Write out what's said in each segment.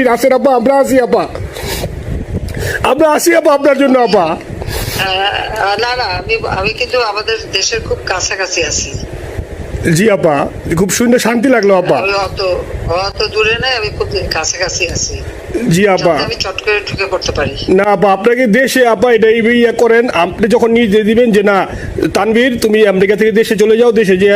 তানভীর আসেন আপা? আমরা আসি আপা। আমরা আসি আপা আপনার জন্য আপা। না না আমি আমি কিন্তু আমাদের দেশের খুব কাছাকাছি আছি। জি আপা। খুব সুন্দর শান্তি লাগল আপা। দূরে আমি খুব কাছাকাছি আছি। জি আপা। আমি চট করে ঢুকে পড়তে পারি। না আপা আপনাকে দেশে আপা এটা এই ইয়ে করেন আপনি যখন নির্দেশ দিবেন যে না তানভীর তুমি আমেরিকা থেকে দেশে চলে যাও দেশে যে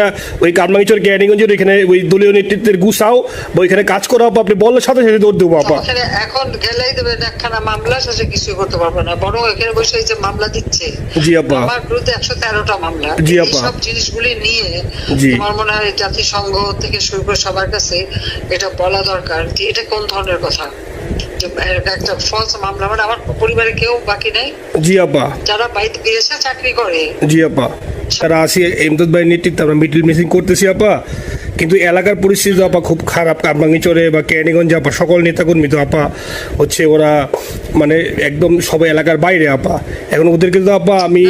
ওই কারমাঙ্গিচর ক্যানিগঞ্জের এখানে ওই দলীয় নেতৃত্বের গুছাও বা ওইখানে কাজ করো আপা আপনি বললে সাথে সাথে দৌড় দেবো আপা। এখন গেলেই দেবেন একখানা মামলা শেষে কিছু করতে পারবে না বরং এখানে বসে যে মামলা দিচ্ছে জি আপা। আমার বিরুদ্ধে একশো তেরোটা মামলা জি আপা। সব জিনিসগুলি নিয়ে জি। তোমার মনে হয় জাতিসংঘ থেকে শুরু করে সবার কাছে এটা বলা দরকার যে এটা কোন ধরনের কথা? একটা ফলস মামলা মানে আমার পরিবারে কেউ বাকি নেই? জি আপা। যারা বাইরে বিদেশে চাকরি করে। জি আপা। সারা আসি এমদাদ ভাই নেতৃত্বে আমরা মিডিল মিসিং করতেছি আপা। কিন্তু এলাকার পরিস্থিতি আপা খুব খারাপ কারমাঙ্গিচরে বা ক্যানিগঞ্জে আপা সকল নেতাকর্মী তো আপা হচ্ছে ওরা মানে একদম সবাই এলাকার বাইরে আপা। এখন ওদেরকে তো আপা আমি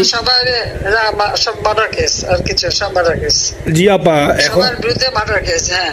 জি আপা এখন বিরুদ্ধে মার্ডার কেস হ্যাঁ।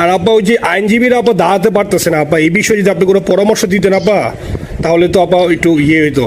আর আপা ওই যে আইনজীবীরা আপা দাঁড়াতে পারতেছে না আপা এই বিষয়ে যদি আপনি কোনো পরামর্শ দিতেন আপা তাহলে তো আপা একটু ইয়ে হইতো।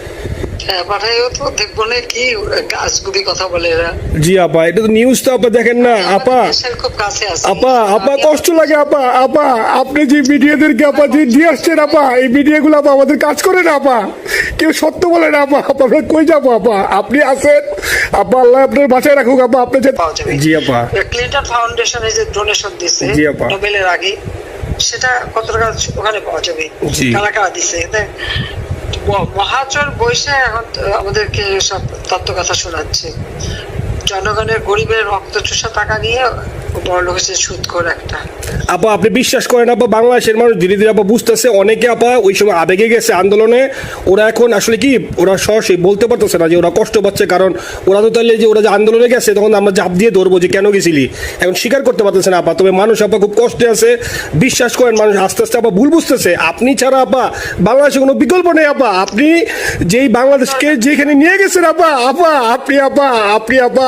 জি আপা এটা তো নিউজ তো আপা দেখেন না আপা। কাছে আছে। আপা আপা কষ্ট লাগে আপা আপা আপনি যে মিডিয়াদেরকে আপা যে দিয়ে আসছেন আপা এই মিডিয়াগুলো আপা আমাদের কাজ করে না আপা। কেউ সত্য বলে না আপা আপা আমরা কই যাব আপা? আপনি আছেন আপা আল্লাহ আপনার বাঁচায় রাখুক আপা আপনি যে জি আপা। ক্লিন্টন ফাউন্ডেশনে যে ডোনেশন দিছে জি আপা। নোবেলের আগে সেটা কত টাকা ওখানে পাওয়া যাবে। কারা কারা দিছে? মহাচর বৈশে এখন আমাদেরকে সব তত্ত্ব কথা শোনাচ্ছে। জনগণের গরিবের রক্ত চুষা টাকা নিয়ে বড় হচ্ছে সুদ একটা। আপা, আপনি বিশ্বাস করেন আপা, বাংলাদেশের মানুষ ধীরে ধীরে আপা বুঝতেছে, অনেকে আপা ওই সময় আবেগে গেছে আন্দোলনে। ওরা এখন আসলে কি, ওরা সরাসরি বলতে পারতেছে না যে ওরা কষ্ট পাচ্ছে, কারণ ওরা তো তাহলে যে ওরা যে আন্দোলনে গেছে, তখন আমরা জাপ দিয়ে ধরবো যে কেন গেছিলি। এখন স্বীকার করতে পারতেছে না আপা, তবে মানুষ আপা খুব কষ্টে আছে। বিশ্বাস করেন, মানুষ আস্তে আস্তে আপা ভুল বুঝতেছে। আপনি ছাড়া আপা বাংলাদেশে কোনো বিকল্প নেই আপা। আপনি যেই বাংলাদেশকে যেখানে নিয়ে গেছেন আপা আপা, আপনি আপা আপনি আপা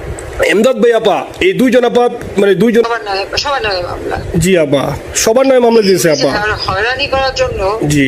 এমদাদ ভাই আপা এই দুইজন আপা মানে দুইজন সবার নয় মামলা। জি আপা সবার নামে মামলা দিয়েছে আপা। হয়রানি করার জন্য জি।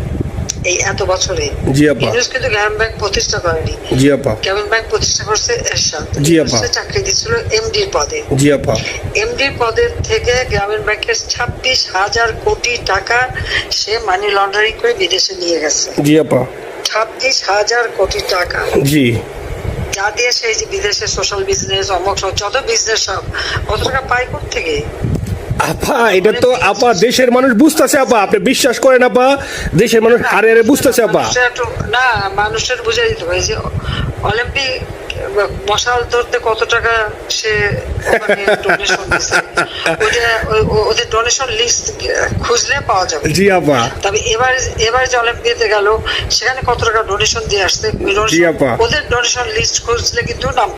এই এত বছরে জি আপা। ইউনুস কিন্তু গ্রামীণ ব্যাংক প্রতিষ্ঠা করেনি। জি আপা। গ্রামীণ ব্যাংক প্রতিষ্ঠা করছে এরশাদ। জি, আপা। চাকরি দিচ্ছিল এমডির পদে। জি আপা। এমডির পদের থেকে গ্রামীণ ব্যাংকের ছাব্বিশ হাজার কোটি টাকা সে মানি লন্ডারিং করে বিদেশে নিয়ে গেছে। জি আপা। ছাব্বিশ হাজার কোটি টাকা। জি। যা দিয়ে সেই যে বিদেশে সোশ্যাল বিজনেস অমক যত বিজনেস সব কত টাকা পায় থেকে আপা এটা তো আপা দেশের মানুষ বুঝতেছে আপা। আপনি বিশ্বাস করেন আপা? দেশের মানুষ হারে হারে বুঝতেছে আপা। না মানুষের বুঝে দিতে হবে যে অলিম্পিক মশাল ধরতে কত টাকা সে ও- ওদের ডোনেশন লিস্ট খুঁজলে পাওয়া যাবে। জি আপা। তবে এবার এবার যে অলিম্পিয়াতে গেল সেখানে কত টাকা ডোনেশন দিয়ে আসছে। ওদের ডোনেশন লিস্ট খুঁজলে কিন্তু নাম